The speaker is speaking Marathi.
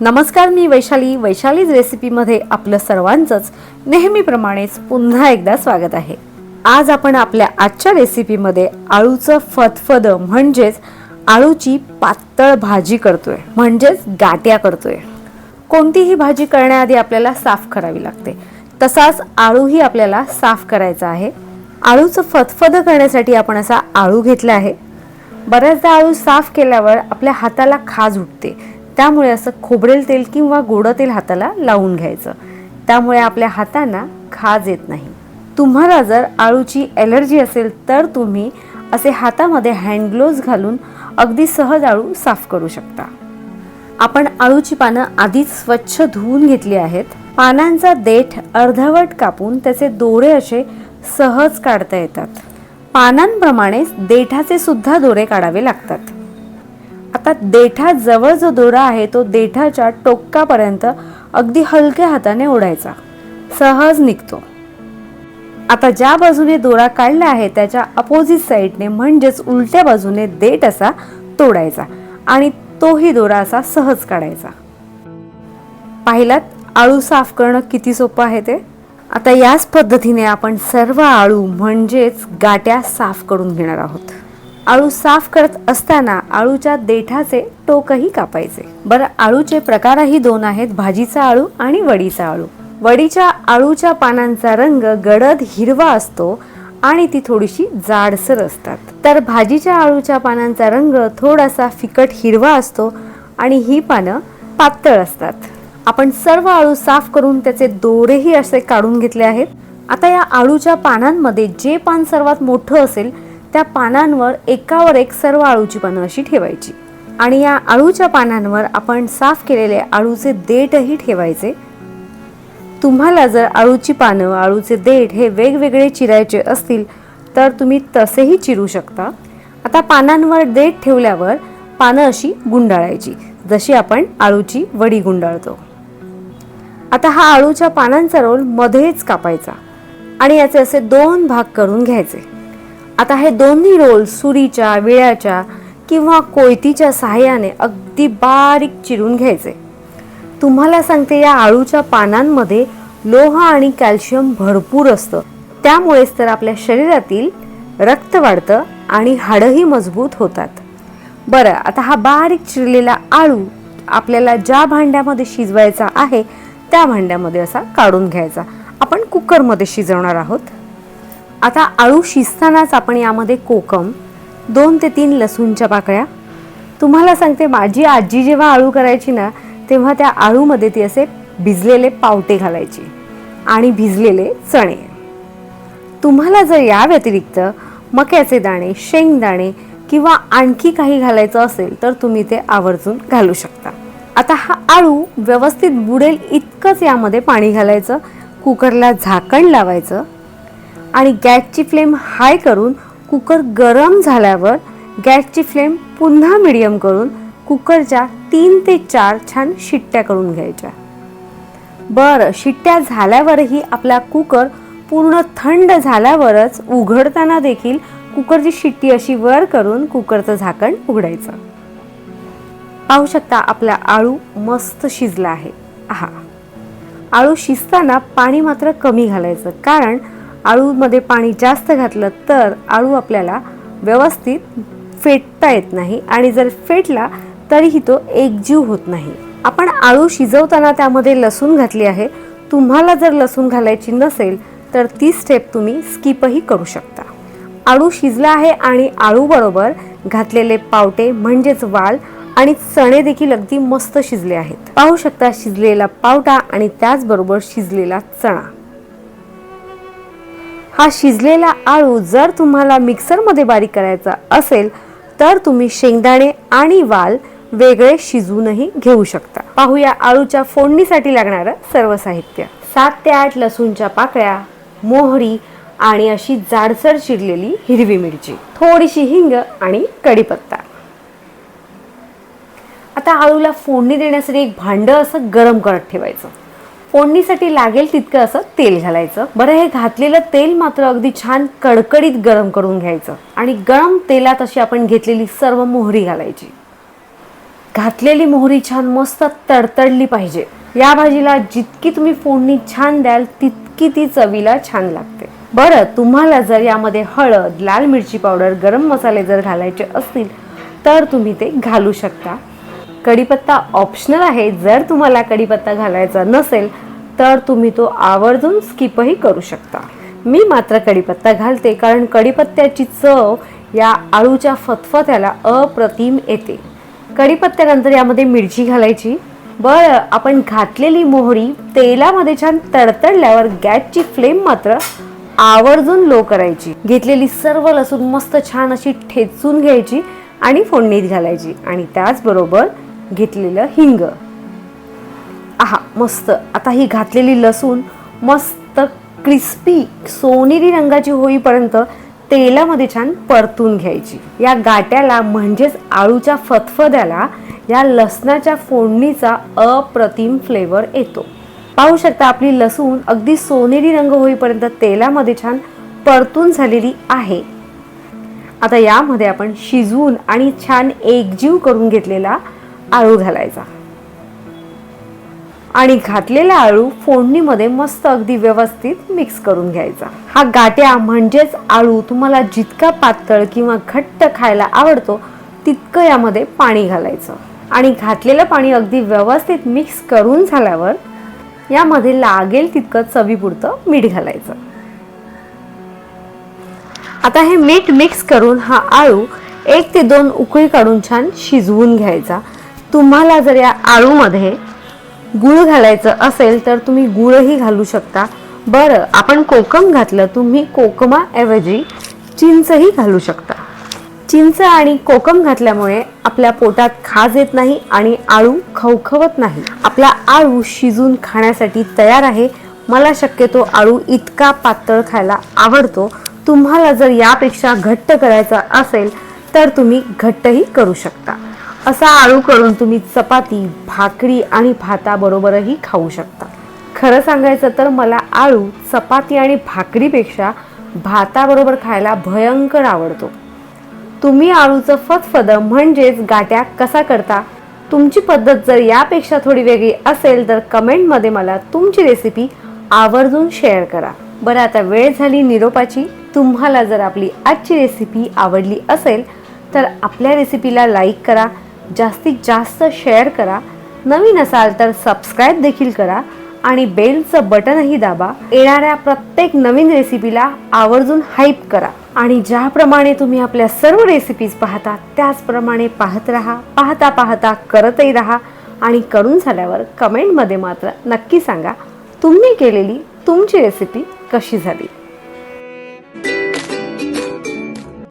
नमस्कार मी वैशाली. वैशालीज रेसिपीमध्ये आपलं सर्वांचंच नेहमीप्रमाणेच पुन्हा एकदा स्वागत आहे. आज आपण आपल्या आजच्या रेसिपीमध्ये आळूचं फतफद म्हणजेच आळूची पातळ भाजी करतोय. म्हणजेच गाट्या करतोय. कोणतीही भाजी करण्याआधी आपल्याला साफ करावी लागते. तसाच आळूही आपल्याला साफ करायचा आहे. आळूचं फतफद करण्यासाठी आपण असा आळू घेतला आहे. बऱ्याचदा आळू साफ केल्यावर आपल्या हाताला खाज उठते. त्यामुळे असं खोबरेल तेल किंवा गोडं तेल हाताला लावून घ्यायचं. त्यामुळे आपल्या हातांना खाज येत नाही. तुम्हाला जर आळूची ॲलर्जी असेल तर तुम्ही असे हातामध्ये हँड ग्लोव्ज घालून अगदी सहज आळू साफ करू शकता. आपण आळूची पानं आधीच स्वच्छ धुवून घेतली आहेत. पानांचा देठ अर्धवट कापून त्याचे दोरे असे सहज काढता येतात. पानांप्रमाणेच देठाचे सुद्धा दोरे काढावे लागतात. आता देठाजवळ जो दोरा आहे तो देठाच्या टोकापर्यंत अगदी हलक्या हाताने ओढायचा. सहज निघतो. आता ज्या बाजूने दोरा काढला आहे त्याच्या अपोजिट साईडने म्हणजेच उलट्या बाजूने देठ असा तोडायचा आणि तोही दोरा असा सहज काढायचा. पाहिलात आळू साफ करणं किती सोपं आहे ते? आता याच पद्धतीने आपण सर्व आळू म्हणजेच गाट्या साफ करून घेणार आहोत. आळू साफ करत असताना आळूच्या देठाचे टोकही कापायचे. बरं आळूचे प्रकारही दोन आहेत भाजीचा आळू आणि वडीचा आळू. वडीच्या आळूच्या पानांचा रंग गडद हिरवा असतो आणि ती थोडीशी जाडसर असतात. तर भाजीच्या आळूच्या पानांचा रंग थोडासा फिकट हिरवा असतो आणि ही पानं पातळ असतात. आपण सर्व आळू साफ करून त्याचे दोरेही असे काढून घेतले आहेत. आता या आळूच्या पानांमध्ये जे पान सर्वात मोठं असेल त्या पानांवर एकावर एक सर्व आळूची पानं अशी ठेवायची. आणि या आळूच्या पानांवर आपण साफ केलेले आळूचे देठही ठेवायचे. तुम्हाला जर आळूची पानं आळूचे देठ हे वेगवेगळे चिरायचे असतील तर तुम्ही तसेही चिरू शकता. आता पानांवर देठ ठेवल्यावर पानं अशी गुंडाळायची जशी आपण आळूची वडी गुंडाळतो. आता हा आळूच्या पानांचा रोल मध्येच कापायचा आणि याचे असे दोन भाग करून घ्यायचे. आता हे दोन्ही रोल सुरीच्या विळ्याच्या किंवा कोयतीच्या सहाय्याने अगदी बारीक चिरून घ्यायचे. तुम्हाला सांगते या आळूच्या पानांमध्ये लोह आणि कॅल्शियम भरपूर असतं. त्यामुळेच तर आपल्या शरीरातील रक्त वाढतं आणि हाडंही मजबूत होतात. बरं आता हा बारीक चिरलेला आळू आपल्याला ज्या भांड्यामध्ये शिजवायचा आहे त्या भांड्यामध्ये असा काढून घ्यायचा. आपण कुकरमध्ये शिजवणार आहोत. आता आळू शिजतानाच आपण यामध्ये कोकम दोन ते तीन लसूणच्या पाकळ्या. तुम्हाला सांगते माझी आजी जेव्हा आळू करायची ना तेव्हा त्या आळूमध्ये ती असे भिजलेले पावटे घालायची आणि भिजलेले चणे. तुम्हाला जर या व्यतिरिक्त मक्याचे दाणे शेंगदाणे किंवा आणखी काही घालायचं असेल तर तुम्ही ते आवर्जून घालू शकता. आता हा आळू व्यवस्थित बुडेल इतकंच यामध्ये पाणी घालायचं कुकरला झाकण लावायचं आणि गॅसची फ्लेम हाय करून कुकर गरम झाल्यावर गॅसची फ्लेम पुन्हा मिडियम करून कुकरच्या तीन ते चार छान शिट्ट्या करून घ्यायच्या. बरं शिट्ट्या झाल्यावरही आपला कुकर पूर्ण थंड झाल्यावरच उघडताना देखील कुकरची शिट्टी अशी वर करून कुकरचं झाकण उघडायचं. पाहू शकता आपला आळू मस्त शिजला आहे. हा आळू शिजताना पाणी मात्र कमी घालायचं कारण आळूमध्ये पाणी जास्त घातलं तर आळू आपल्याला व्यवस्थित फेटता येत नाही. आणि जर फेटला तरीही तो एकजीव होत नाही. आपण आळू शिजवताना त्यामध्ये लसूण घातली आहे. तुम्हाला जर लसूण घालायची नसेल तर ती स्टेप तुम्ही स्किपही करू शकता. आळू शिजला आहे आणि आळूबरोबर घातलेले पावटे म्हणजेच वाल आणि चणे देखील अगदी मस्त शिजले आहेत. पाहू शकता शिजलेला पावटा आणि त्याचबरोबर शिजलेला चणा. हा शिजलेला आळू जर तुम्हाला मिक्सरमध्ये बारीक करायचा असेल तर तुम्ही शेंगदाणे आणि वाल वेगळे शिजवूनही घेऊ शकता. पाहूया आळूच्या फोडणीसाठी लागणारं सर्व साहित्य. सात ते आठ लसूणच्या पाकळ्या मोहरी आणि अशी जाडसर चिरलेली हिरवी मिरची थोडीशी हिंग आणि कढीपत्ता. आता आळूला फोडणी देण्यासाठी एक भांडं असं गरम करत ठेवायचं. फोडणीसाठी लागेल तितकं असं तेल घालायचं. बरं हे घातलेलं तेल मात्र अगदी छान कडकडीत गरम करून घ्यायचं. आणि गरम तेलात अशी आपण घेतलेली सर्व मोहरी घालायची. घातलेली मोहरी छान मस्त तडतडली पाहिजे. या भाजीला जितकी तुम्ही फोडणी छान द्याल तितकी ती चवीला छान लागते. बरं तुम्हाला जर यामध्ये हळद लाल मिरची पावडर गरम मसाले जर घालायचे असतील तर तुम्ही ते घालू शकता. कढीपत्ता ऑप्शनल आहे. जर तुम्हाला कढीपत्ता घालायचा नसेल तर तुम्ही तो आवर्जून स्किपही करू शकता. मी मात्र कढीपत्ता घालते कारण कढीपत्त्याची चव या आळूच्या फतफत्याला अप्रतिम येते. कढीपत्त्यानंतर यामध्ये मिरची घालायची. बरं आपण घातलेली मोहरी तेलामध्ये छान तडतडल्यावर गॅसची फ्लेम मात्र आवर्जून लो करायची. घेतलेली सर्व लसूण मस्त छान अशी ठेचून घ्यायची आणि फोडणीत घालायची. आणि त्याचबरोबर घेतलेलं हिंग. आहा मस्त. आता ही घातलेली लसूण मस्त क्रिस्पी सोनेरी रंगाची होईपर्यंत तेलामध्ये छान परतून घ्यायची. या गाट्याला म्हणजेच आळूच्या फतफद्याला या लसणाच्या फोडणीचा अप्रतिम फ्लेवर येतो. पाहू शकता आपली लसूण अगदी सोनेरी रंग होईपर्यंत तेलामध्ये छान परतून झालेली आहे. आता यामध्ये आपण शिजवून आणि छान एकजीव करून घेतलेला आळू घालायचा. आणि घातलेला आळू फोडणीमध्ये मस्त अगदी व्यवस्थित मिक्स करून घ्यायचा. हा गाट्या म्हणजेच आळू तुम्हाला जितका पातळ किंवा घट्ट खायला आवडतो तितकं यामध्ये पाणी घालायचं. आणि घातलेलं पाणी अगदी व्यवस्थित मिक्स करून झाल्यावर यामध्ये लागेल तितकं चवीपुरतं मीठ घालायचं. आता हे मीठ मिक्स करून हा आळू एक ते दोन उकळी काढून छान शिजवून घ्यायचा. तुम्हाला जर या आळूमध्ये गुळ घालायचं असेल तर तुम्ही गुळही घालू शकता. बरं आपण कोकम घातलं तुम्ही कोकमाऐवजी चिंचही घालू शकता. चिंच आणि कोकम घातल्यामुळे आपल्या पोटात खाज येत नाही आणि आळू खवखवत नाही. आपला आळू शिजून खाण्यासाठी तयार आहे. मला शक्यतो आळू इतका पातळ खायला आवडतो. तुम्हाला जर यापेक्षा घट्ट करायचा असेल तर तुम्ही घट्टही करू शकता. असा आळू करून तुम्ही चपाती भाकरी आणि भाताबरोबरही खाऊ शकता. खरं सांगायचं तर मला आळू चपाती आणि भाकरीपेक्षा भाताबरोबर खायला भयंकर आवडतो. तुम्ही आळूचं फतफद म्हणजेच गाट्या कसा करता तुमची पद्धत जर यापेक्षा थोडी वेगळी असेल तर कमेंटमध्ये मला तुमची रेसिपी आवर्जून शेअर करा. बरं आता वेळ झाली निरोपाची. तुम्हाला जर आपली आजची रेसिपी आवडली असेल तर आपल्या रेसिपीला लाईक करा जास्तीत जास्त शेअर करा. नवीन असाल तर सबस्क्राईब देखील करा आणि बेलचं बटनही दाबा. येणाऱ्या प्रत्येक नवीन रेसिपीला आवर्जून हाईप करा. आणि ज्याप्रमाणे तुम्ही आपल्या सर्व रेसिपीज पाहता त्याचप्रमाणे पाहत राहा पाहता पाहता करतही राहा. आणि करून झाल्यावर कमेंटमध्ये मात्र नक्की सांगा तुम्ही केलेली तुमची रेसिपी कशी झाली?